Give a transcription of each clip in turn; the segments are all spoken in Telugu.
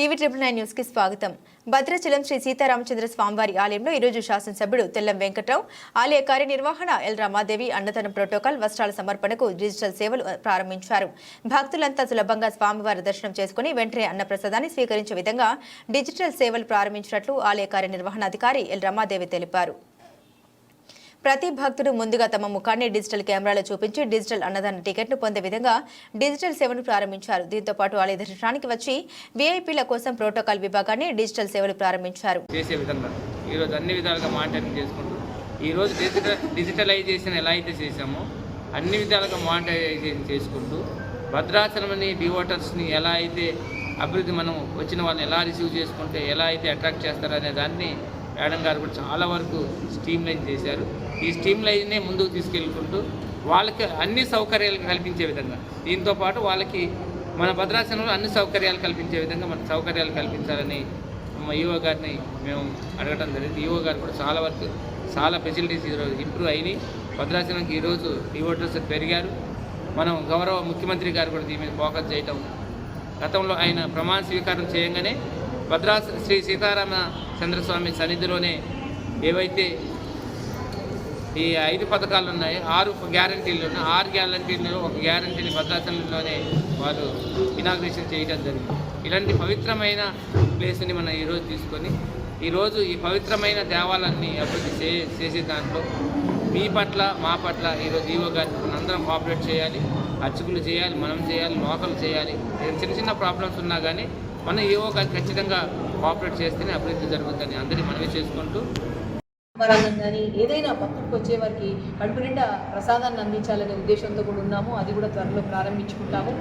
టీవీ ట్రిపుల్ నైన్ న్యూస్కి స్వాగతం. భద్రాచలం శ్రీ సీతారామచంద్ర స్వామివారి ఆలయంలో ఈరోజు శాసనసభ్యుడు తెల్లం వెంకట్రావు ఆలయ కార్యనిర్వహణ ఎల్ రామాదేవి అన్నదానం ప్రోటోకాల్ వస్త్రాల సమర్పణకు డిజిటల్ సేవలు ప్రారంభించారు. భక్తులంతా సులభంగా స్వామివారి దర్శనం చేసుకుని వెంటనే అన్నప్రసాదాన్ని స్వీకరించే విధంగా డిజిటల్ సేవలు ప్రారంభించినట్లు ఆలయ కార్యనిర్వహణాధికారి ఎల్ రమాదేవి తెలిపారు. ప్రతి భక్తుడు ముందుగా తమ ముఖాన్ని డిజిటల్ కెమెరాలో చూపించి డిజిటల్ అన్నదాన టికెట్ను పొందే విధంగా డిజిటల్ సేవను ప్రారంభించారు. దీంతో పాటు ఆలయ దర్శనానికి వచ్చి వీఐపీల కోసం ప్రోటోకాల్ విభాగాన్ని డిజిటల్ సేవలు ప్రారంభించారు. చేసే విధంగా. ఈరోజు అన్ని విధాలుగా మానిటరింగ్ చేసుకుంటూ ఈరోజు డిజిటల్ డిజిటలైజేషన్ ఎలా అయితే చేశామో అన్ని విధాలుగా మానిటరైజేషన్ చేసుకుంటూ భద్రాచలంని డివోటర్స్ని ఎలా అయితే అభివృద్ధి మనం వచ్చిన వాళ్ళని ఎలా రిసీవ్ చేసుకుంటే ఎలా అయితే అట్రాక్ట్ చేస్తారనే దాన్ని మేడం గారు కూడా చాలా వరకు స్ట్రీమ్లైన్ చేశారు. ఈ స్ట్రీమ్ లైన్నే ముందుకు తీసుకెళ్ళుకుంటూ వాళ్ళకి అన్ని సౌకర్యాలు కల్పించే విధంగా. దీంతో పాటు వాళ్ళకి మన భద్రాసనంలో అన్ని సౌకర్యాలు కల్పించే విధంగా మన సౌకర్యాలు కల్పించాలని మా ఈఓ గారిని మేము అడగటం జరిగింది. ఈఓ గారు కూడా చాలా వరకు చాలా ఫెసిలిటీస్ ఈరోజు ఇంప్రూవ్ అయినాయి. భద్రాసనంకి ఈరోజు ఈవోటర్స్ పెరిగారు. మనం గౌరవ ముఖ్యమంత్రి గారు కూడా దీని మీద ఫోకస్ చేయటం గతంలో ఆయన ప్రమాణ స్వీకారం చేయగానే భద్రాస శ్రీ సీతారామ చంద్రస్వామి సన్నిధిలోనే ఏవైతే ఈ ఐదు పథకాలు ఉన్నాయి ఆరు గ్యారంటీలు ఉన్నాయి ఆరు గ్యారంటీలు ఒక గ్యారంటీని భద్రాచలంలోనే వారు ఇనాగ్రేషన్ చేయడం జరిగింది. ఇలాంటి పవిత్రమైన ప్లేస్ని మనం ఈరోజు తీసుకొని ఈరోజు ఈ పవిత్రమైన దేవాలయాన్ని అభివృద్ధి చే చేసే దాంట్లో మీ పట్ల మా పట్ల ఈరోజు ఈవో గారి అందరం కోఆపరేట్ చేయాలి. అర్చకులు చేయాలి మనం చేయాలి లోకల్ చేయాలి. చిన్న చిన్న ప్రాబ్లమ్స్ ఉన్నా కానీ మనం ఈవో గారికి ఖచ్చితంగా కోఆపరేట్ చేస్తేనే అభివృద్ధి జరుగుతుందని అందరినీ మనవి చేసుకుంటూ పరంగం కానీ ఏదైనా భక్తుడికి వచ్చే వారికి కడుపు నిండా ప్రసాదాన్ని అందించాలనే ఉద్దేశంతో కూడా ఉన్నాము. అది కూడా త్వరలో ప్రారంభించుకుంటాము.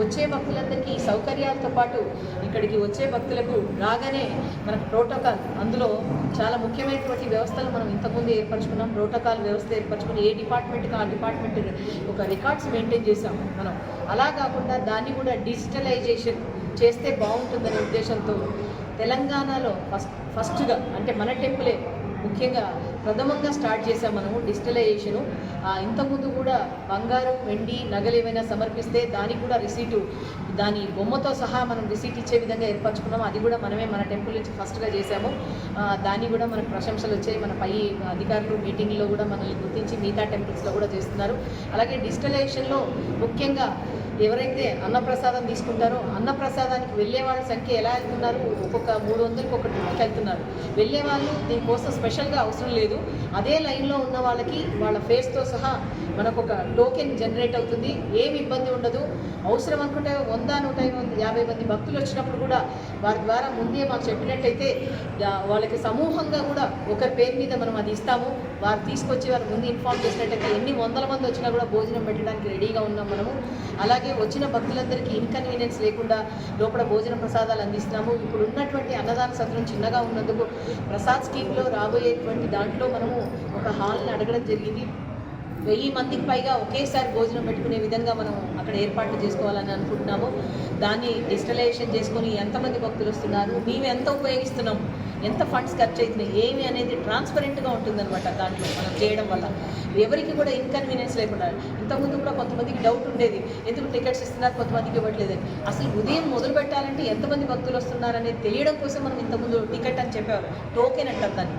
వచ్చే భక్తులందరికీ ఈ సౌకర్యాలతో పాటు ఇక్కడికి వచ్చే భక్తులకు రాగానే మనకు ప్రోటోకాల్ అందులో చాలా ముఖ్యమైనటువంటి వ్యవస్థలు మనం ఇంతకుముందు ఏర్పరచుకున్నాం. ప్రోటోకాల్ వ్యవస్థ ఏర్పరచుకుని ఏ డిపార్ట్మెంట్కి ఆ డిపార్ట్మెంట్ ఒక రికార్డ్స్ మెయింటైన్ చేసాము మనం. అలా కాకుండా దాన్ని కూడా డిజిటలైజేషన్ చేస్తే బాగుంటుందనే ఉద్దేశంతో తెలంగాణలో ఫస్ట్ ఫస్ట్గా అంటే మన టెంపులే ముఖ్యంగా ప్రథమంగా స్టార్ట్ చేసాం మనము డిజిటలైజేషను. ఇంతకుముందు కూడా బంగారు వెండి నగలు ఏమైనా సమర్పిస్తే దానికి కూడా రిసీటు దాని బొమ్మతో సహా మనం రిసీట్ ఇచ్చే విధంగా ఏర్పరచుకున్నాం అది కూడా మనమే మన టెంపుల్ నుంచి ఫస్ట్గా చేసాము దాన్ని కూడా మనకు ప్రశంసలు వచ్చాయి. మన పై అధికారులు మీటింగ్లో కూడా మనల్ని గుర్తించి మిగతా టెంపుల్స్లో కూడా చేస్తున్నారు. అలాగే డిజిటలైజేషన్లో ముఖ్యంగా ఎవరైతే అన్నప్రసాదం తీసుకుంటారో అన్నప్రసాదానికి వెళ్ళే వాళ్ళ సంఖ్య ఎలా వెళ్తున్నారు? ఒక్కొక్క మూడు వందలకి ఒకటి వెళ్తున్నారు. వెళ్ళే వాళ్ళు దీనికోసం స్పెషల్గా అవసరం లేదు. అదే లైన్లో ఉన్న వాళ్ళకి వాళ్ళ ఫేస్తో సహా మనకు ఒక టోకెన్ జనరేట్ అవుతుంది. ఏమి ఇబ్బంది ఉండదు. అవసరం అనుకుంటే వంద నూట యాభై మంది భక్తులు వచ్చినప్పుడు కూడా వారి ద్వారా ముందే మాకు చెప్పినట్టయితే వాళ్ళకి సమూహంగా కూడా ఒకరి పేరు మీద మనం అది ఇస్తాము. వారు తీసుకొచ్చి వారు ముందు ఇన్ఫార్మ్ చేసినట్టయితే ఎన్ని వందల మంది వచ్చినా కూడా భోజనం పెట్టడానికి రెడీగా ఉన్నాం మనము. అలాగే వచ్చిన భక్తులందరికీ ఇన్కన్వీనియన్స్ లేకుండా లోపల భోజన ప్రసాదాలు అందిస్తున్నాము. ఇప్పుడు ఉన్నటువంటి అన్నదాన సత్రం చిన్నగా ఉన్నందుకు ప్రసాద్ స్కీమ్లో రాబోయే అయ్యేటువంటి దాంట్లో మనము ఒక హాల్ని అడగడం జరిగింది. వెయ్యి మందికి పైగా ఒకేసారి భోజనం పెట్టుకునే విధంగా మనం అక్కడ ఏర్పాట్లు చేసుకోవాలని అనుకుంటున్నాము. దాన్ని డిజిటలైజేషన్ చేసుకొని ఎంతమంది భక్తులు వస్తున్నారు మేము ఎంత ఉపయోగిస్తున్నాం ఎంత ఫండ్స్ ఖర్చు అవుతున్నాయి ఏమి అనేది ట్రాన్స్పరెంట్గా ఉంటుందన్నమాట దాంట్లో మనం చేయడం వల్ల. ఎవరికి కూడా ఇన్కన్వీనియన్స్ లేకుండా ఇంతకుముందు కూడా కొంతమందికి డౌట్ ఉండేది ఎందుకు టికెట్స్ ఇస్తున్నారు కొంతమందికి ఇవ్వట్లేదు. అసలు ఉదయం మొదలు పెట్టాలంటే ఎంతమంది భక్తులు వస్తున్నారనేది తెలియడం కోసం మనం ఇంతకుముందు టికెట్ అని చెప్పేవారు టోకెన్ అంటారు దాన్ని.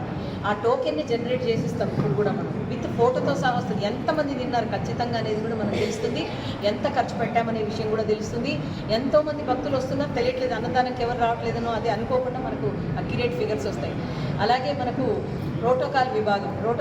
ఆ టోకెన్ని జనరేట్ చేసిస్తాం ఇప్పుడు కూడా మనం. విత్ ఫోటోతో సహా వస్తుంది. ఎంతమంది విన్నారు ఖచ్చితంగా అనేది కూడా మనకు తెలుస్తుంది. ఎంత ఖర్చు పెట్టామనే విషయం కూడా తెలుస్తుంది. ఎంతో మంది భక్తులు వస్తున్నా తెలియట్లేదు అన్నదానికి ఎవరు రావట్లేదనో అది అనుకోకుండా మనకు అక్యురేట్ ఫిగర్స్ వస్తాయి. అలాగే మనకు ప్రోటోకాల్ విభాగం ప్రోటో